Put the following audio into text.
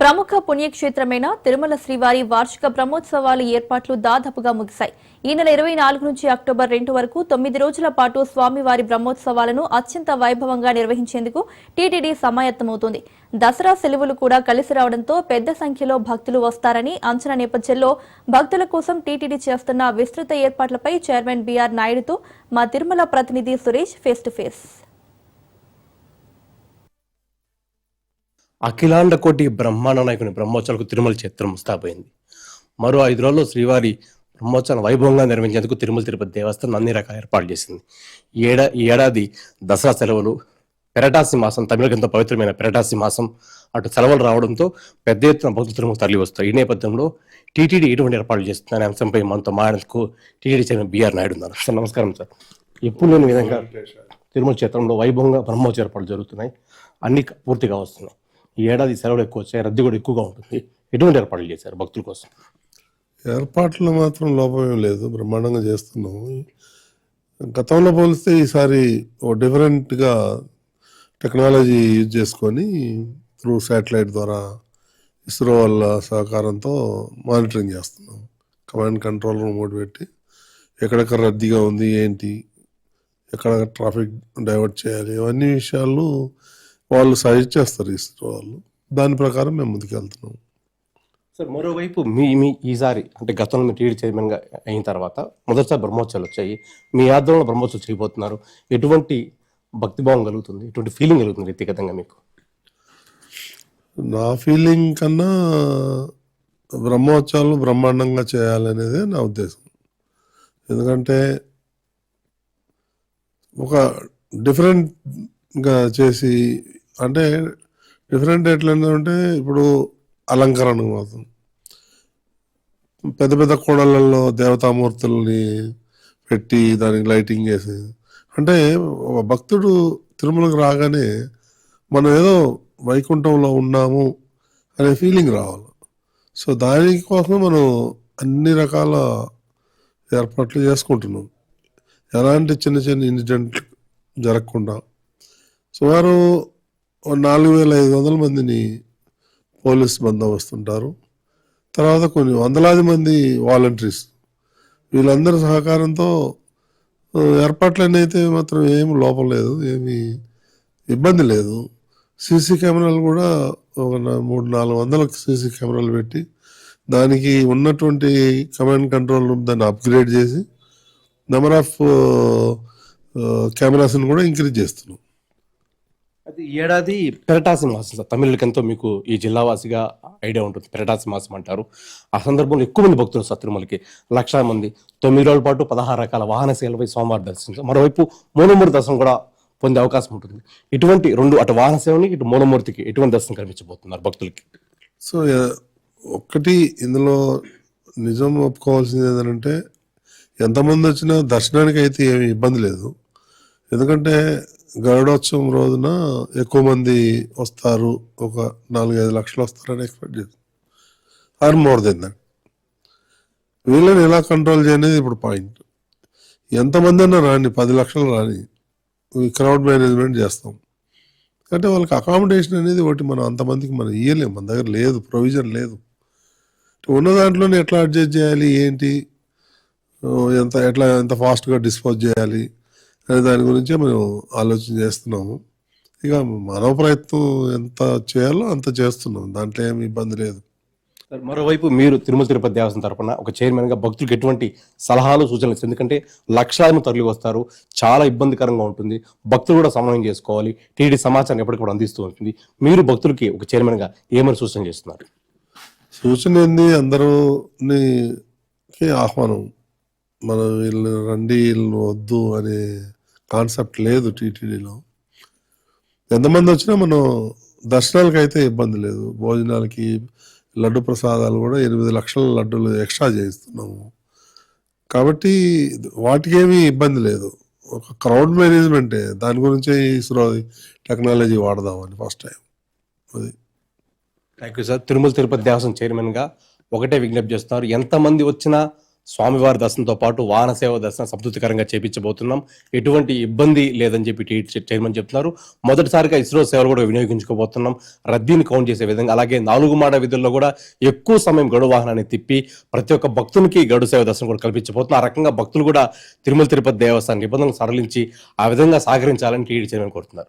ప్రముఖ పుణ్యక్షేత్రమైన తిరుమల శ్రీవారి వార్షిక బ్రహ్మోత్సవాల ఏర్పాట్లు దాదాపుగా ముగిశాయి. ఈ నెల ఇరవై నాలుగు నుంచి అక్టోబర్ రెండు వరకు తొమ్మిది రోజుల పాటు స్వామివారి బ్రహ్మోత్సవాలను అత్యంత వైభవంగా నిర్వహించేందుకు టీటీడీ సమాయత్తమవుతుంది. దసరా సెలవులు కూడా కలిసి రావడంతో పెద్ద సంఖ్యలో భక్తులు వస్తారని అంచనా నేపథ్యంలో భక్తుల కోసం టీటీడీ చేస్తున్న విస్తృత ఏర్పాట్లపై చైర్మన్ బీఆర్ నాయుడుతో మా తిరుమల ప్రతినిధి సురేష్ ఫేస్ టు ఫేస్. అఖిలాండ కోటి బ్రహ్మాండ నాయకుని బ్రహ్మోత్సవాలకు తిరుమల చిత్రం ముస్తాబైంది మరో ఐదు రోజుల్లో శ్రీవారి బ్రహ్మోత్సవం వైభవంగా నిర్వహించేందుకు తిరుమల తిరుపతి దేవస్థానం అన్ని రకాల ఏర్పాట్లు చేసింది. ఏడా ఈ ఏడాది దసరా సెలవులు పెరటాసి మాసం తమిళకంతో పవిత్రమైన పెరటాసి మాసం అటు సెలవులు రావడంతో పెద్ద ఎత్తున భక్తులు తిరుమల తరలి వస్తారు ఈ నేపథ్యంలో టీటీడీ ఎటువంటి ఏర్పాట్లు చేస్తుందనే అంశంపై మనతో మాట్లాడేందుకు టీటీడీ చైర్మన్ బీఆర్ నాయుడు ఉన్నారు. సార్ నమస్కారం సార్. ఎప్పుడు లేని విధంగా తిరుమల క్షేత్రంలో వైభవంగా బ్రహ్మోత్సవ ఏర్పాట్లు జరుగుతున్నాయి. అన్ని పూర్తిగా వస్తున్నాయి. ఈ ఏడాది సెలవులు ఎక్కువ వచ్చాయి రద్దీ కూడా ఎక్కువగా ఉంటుంది. ఎటువంటి ఏర్పాట్లు చేశారు భక్తుల కోసం? ఏర్పాట్లు మాత్రం లోపమేం లేదు బ్రహ్మాండంగా చేస్తున్నాము. గతంలో పోలిస్తే ఈసారి ఓ డిఫరెంట్గా టెక్నాలజీ యూజ్ చేసుకొని త్రూ శాటిలైట్ ద్వారా ఇస్రో వాళ్ళ సహకారంతో మానిటరింగ్ చేస్తున్నాం కమాండ్ కంట్రోల్ మోడ్ పెట్టి ఎక్కడెక్కడ రద్దీగా ఉంది ఏంటి ఎక్కడ ట్రాఫిక్ డైవర్ట్ చేయాలి ఇవన్నీ విషయాలు వాళ్ళు సజెస్ట్ చేస్తారు ఇస్రో వాళ్ళు. దాని ప్రకారం మేము ముందుకెళ్తున్నాం సార్ మరోవైపు మీ మీ ఈసారి అంటే గతంలో మీరు టీడీ చైర్మన్గా అయిన తర్వాత మొదటిసారి బ్రహ్మోత్సవాలు వచ్చాయి. మీ ఆధ్వర్యంలో బ్రహ్మోత్సవం చేయబోతున్నారు ఎటువంటి భక్తిభావం కలుగుతుంది? ఎటువంటి ఫీలింగ్ కలుగుతుంది వ్యక్తిగతంగా మీకు? నా ఫీలింగ్ కన్నా బ్రహ్మోత్సవాలు బ్రహ్మాండంగా చేయాలనేదే నా ఉద్దేశం. ఎందుకంటే ఒక డిఫరెంట్గా చేసి అంటే డిఫరెంట్ ఎట్లా అంటే ఇప్పుడు అలంకరణ మాత్రం. పెద్ద పెద్ద కోడళ్ళల్లో దేవతామూర్తుల్ని పెట్టి దానికి లైటింగ్ వేసి అంటే భక్తుడు తిరుమలకు రాగానే మనం ఏదో వైకుంఠంలో ఉన్నాము అనే ఫీలింగ్ రావాలి. సో దానికోసం మనం అన్ని రకాల ఏర్పాట్లు చేసుకుంటున్నాం. ఎలాంటి చిన్న చిన్న ఇన్సిడెంట్ జరగకుండా. సుమారు ఓ నాలుగు వేల ఐదు వందల మందిని పోలీస్ బందోబస్తు ఉంటారు తర్వాత కొన్ని వందలాది మంది వాలంటీర్స్. వీళ్ళందరి సహకారంతో ఆ, ఏర్పాట్లన్నీ అయితే మాత్రం ఏమి లోపం లేదు ఏమి ఇబ్బంది లేదు. సీసీ కెమెరాలు కూడా ఒక మూడు నాలుగు వందల సీసీ కెమెరాలు పెట్టి దానికి ఉన్నటువంటి కమాండ్ కంట్రోల్ రూమ్ దాన్ని అప్గ్రేడ్ చేసి నెంబర్ ఆఫ్ కెమెరాస్ని కూడా ఇంక్రీజ్ చేస్తున్నాం. ఏడాది పెరటాసి మాసం సార్. తమిళకంతో మీకు ఈ జిల్లావాసిగా ఐడియా ఉంటుంది. పెరటాసి మాసం అంటారు. ఆ సందర్భంలో ఎక్కువ మంది భక్తులు వస్తారు తిరుమలకి. లక్ష మంది. తొమ్మిది రోజుల పాటు పదహారు రకాల వాహన సేవలపై సోమవారం దర్శించారు. మరోవైపు మూలమూర్తి దర్శనం కూడా పొందే అవకాశం ఉంటుంది. ఇటువంటి రెండు అటు వాహన సేవని ఇటు మూలమూర్తికి ఎటువంటి దర్శనం కనిపించబోతున్నారు భక్తులకి? సో ఒక్కటి ఇందులో నిజం ఒప్పుకోవాల్సింది ఏంటంటే ఎంతమంది వచ్చినా దర్శనానికి అయితే ఏమి ఇబ్బంది లేదు. ఎందుకంటే గరుడోత్సవం రోజున ఎక్కువ మంది వస్తారు. ఒక నాలుగైదు లక్షలు వస్తారని ఎక్స్పెక్ట్ చేస్తాం ఆర్ మోర్ దెన్ దట్. వీళ్ళని ఎలా కంట్రోల్ చేయనేది ఇప్పుడు పాయింట్. ఎంతమంది అన్నా రాని పది లక్షలు రాని క్రౌడ్ మేనేజ్మెంట్ చేస్తాం. అంటే వాళ్ళకి అకామిడేషన్ అనేది ఒకటి మనం అంతమందికి మనం ఇవ్వలేము మన దగ్గర లేదు ప్రొవిజన్ లేదు. ఉన్న దాంట్లోనే ఎట్లా అడ్జస్ట్ చేయాలి ఏంటి? ఎంత ఎట్లా ఎంత ఫాస్ట్గా డిస్పోజ్ చేయాలి? అనే దాని గురించే మనం ఆలోచన చేస్తున్నాము. ఇక మానవ ప్రయత్నం ఎంత చేయాలో అంత చేస్తున్నాం. దాంట్లో ఏమి ఇబ్బంది లేదు. మరోవైపు మీరు తిరుమల తిరుపతి దేవస్థానం తరపున ఒక చైర్మన్గా భక్తులకు ఎటువంటి సలహాలు సూచనలు ఇస్తారు ఎందుకంటే లక్షలాది తరలి వస్తారు. చాలా ఇబ్బందికరంగా ఉంటుంది. భక్తులు కూడా సమన్వయం చేసుకోవాలి. టీడీ సమాచారం ఎప్పటికప్పుడు అందిస్తూ ఉంటుంది. మీరు భక్తులకి ఒక చైర్మన్గా ఏమని సూచన చేస్తున్నారు? సూచన ఏంది? అందరూని కి ఆహ్వానం. మనం వీళ్ళని రండి వీళ్ళని వద్దు అనే కాన్సెప్ట్ లేదు టీటీడీలో. ఎంతమంది వచ్చినా మనం దర్శనాలకి అయితే ఇబ్బంది లేదు. భోజనాలకి లడ్డు ప్రసాదాలు కూడా ఎనిమిది లక్షల లడ్డూలు ఎక్స్ట్రా చేయిస్తున్నాము. కాబట్టి వాటికేమీ ఇబ్బంది లేదు. ఒక క్రౌడ్ మేనేజ్మెంటే. దాని గురించే ఇస్రో టెక్నాలజీ వాడదామని ఫస్ట్ టైం. అది. Thank you sir. Tirumala Tirupati Devaswom చైర్మన్గా ఒకటే విజ్ఞప్తి చేస్తున్నారు. ఎంతమంది వచ్చినా స్వామివారి దర్శనంతో పాటు వాహన సేవ దర్శనం సంతృప్తికరంగా చేపించబోతున్నాం. ఎటువంటి ఇబ్బంది లేదని చెప్పి చైర్మన్ చెప్తున్నారు. మొదటిసారిగా ఇస్రో సేవలు కూడా వినియోగించుకోబోతున్నాం. రద్దీని కౌంట్ చేసే విధంగా అలాగే నాలుగు మాడ విధుల్లో కూడా ఎక్కువ సమయం గడు వాహనాన్ని తిప్పి ప్రతి ఒక్క భక్తునికి గడు సేవ దర్శనం కూడా కల్పించబోతున్నాం. ఆ రకంగా భక్తులు కూడా తిరుమల తిరుపతి దేవస్థానం నిబంధనలు సడలించి ఆ విధంగా సహకరించాలని టీడీ చైర్మన్ కోరుతున్నారు.